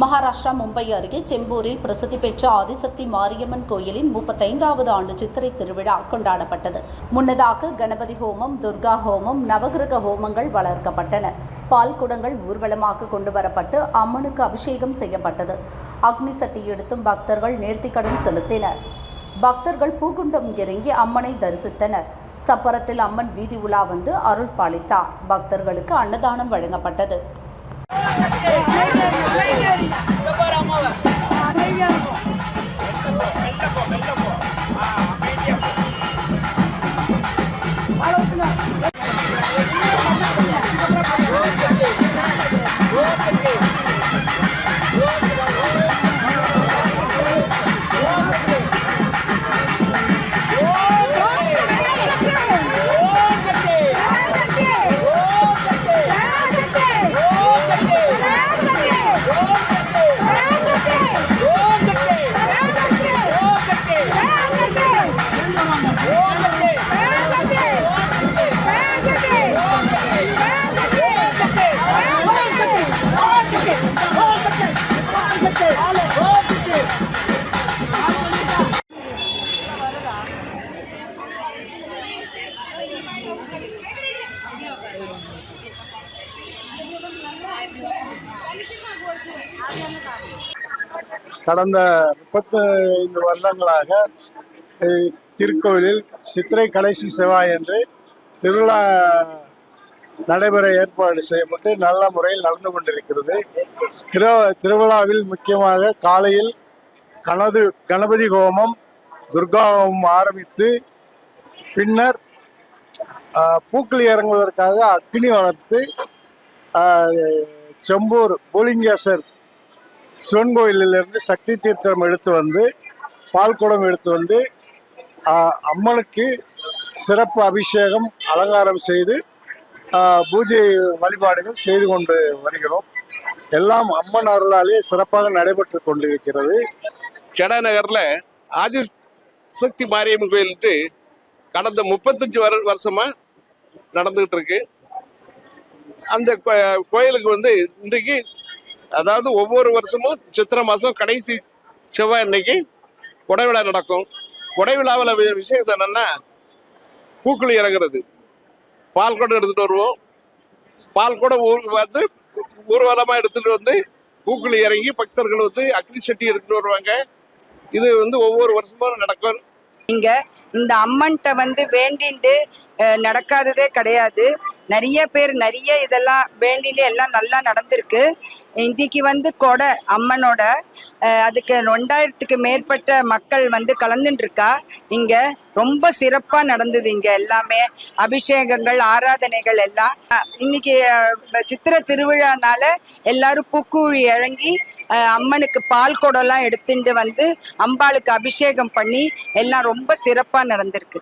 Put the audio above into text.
மகாராஷ்டிரா மும்பை அருகே செம்பூரில் பிரசித்தி பெற்ற ஆதிசக்தி மாரியம்மன் கோயிலின் முப்பத்தைந்தாவது ஆண்டு சித்திரை திருவிழா கொண்டாடப்பட்டது. முன்னதாக கணபதி ஹோமம் துர்கா ஹோமம் நவகிரக ஹோமங்கள் வளர்க்கப்பட்டன. பால் குடங்கள் ஊர்வலமாக கொண்டு வரப்பட்டு அம்மனுக்கு அபிஷேகம் செய்யப்பட்டது. அக்னி சட்டி எடுத்தும் பக்தர்கள் நேர்த்திக்கடன் செலுத்தினர். பக்தர்கள் பூகுண்டம் இறங்கி அம்மனை தரிசித்தனர். சப்பரத்தில் அம்மன் வீதி உலா வந்து அருள் பாலித்தார். பக்தர்களுக்கு அன்னதானம் வழங்கப்பட்டது. கடந்த முப்பத்தைந்து வருடங்களாக திருக்கோயிலில் சித்திரை கடைசி செவ்வாய் என்று திருவிழா நடைபெற ஏற்பாடு செய்யப்பட்டு நல்ல முறையில் நடந்து கொண்டிருக்கிறது. திரு திருவிழாவில் முக்கியமாக காலையில் கனது கணபதி ஹோமம் துர்கா ஹோமம் ஆரம்பித்து பின்னர் பூக்கள் இறங்குவதற்காக அக்னி வளர்த்து செம்பூர் பூலிங்கேசர் சிவன் கோயிலிலிருந்து சக்தி தீர்த்தம் எடுத்து வந்து பால்குடம் எடுத்து வந்து அம்மனுக்கு சிறப்பு அபிஷேகம் அலங்காரம் செய்து பூஜை வழிபாடுகள் செய்து கொண்டு வருகிறோம். எல்லாம் அம்மன் அருளாலே சிறப்பாக நடைபெற்று கொண்டிருக்கிறது. செடா நகர்ல ஆதி சக்தி மாரியம்மன் கோயிலுக்கு கடந்த முப்பத்தஞ்சு வரு வருஷமாக நடந்துகிட்டு இருக்கு. அந்த கோயிலுக்கு வந்து இன்றைக்கு அதாவது ஒவ்வொரு வருஷமும் சித்திரை மாதம் கடைசி செவ்வாய் அன்னைக்கு கொடை விழா நடக்கும். கொடை விழாவில் விசேஷம் என்னன்னா பூக்குழி இறங்குறது. பால் கூட எடுத்துட்டு வருவோம். பால் கூட ஊருக்கு வந்து ஊர்வலமாக எடுத்துட்டு வந்து பூக்குழி இறங்கி பக்தர்கள் வந்து அக்னி சட்டி எடுத்துட்டு வருவாங்க. இது வந்து ஒவ்வொரு வருஷமும் நடக்கும். இங்க இந்த அம்மன்கிட்ட வந்து வேண்டிண்டு நடக்காததே கிடையாது. நிறைய பேர் நிறைய இதெல்லாம் வேண்டிண்டு எல்லாம் நல்லா நடந்திருக்கு. இன்றைக்கு வந்து கொடை அம்மனோட அதுக்கு ரெண்டாயிரத்துக்கு மேற்பட்ட மக்கள் வந்து கலந்துட்டுருக்கா இங்கே ரொம்ப சிறப்பாக நடந்தது இங்கே எல்லாமே. அபிஷேகங்கள் ஆராதனைகள் எல்லாம். இன்னைக்கு சித்திர சித்திரை திருவிழானால எல்லாரும் பூக்குழி இழங்கி அம்மனுக்கு பால் குடம்லாம் எடுத்துட்டு வந்து அம்பாளுக்கு அபிஷேகம் பண்ணி எல்லாம் ரொம்ப சிறப்பாக நடந்திருக்கு.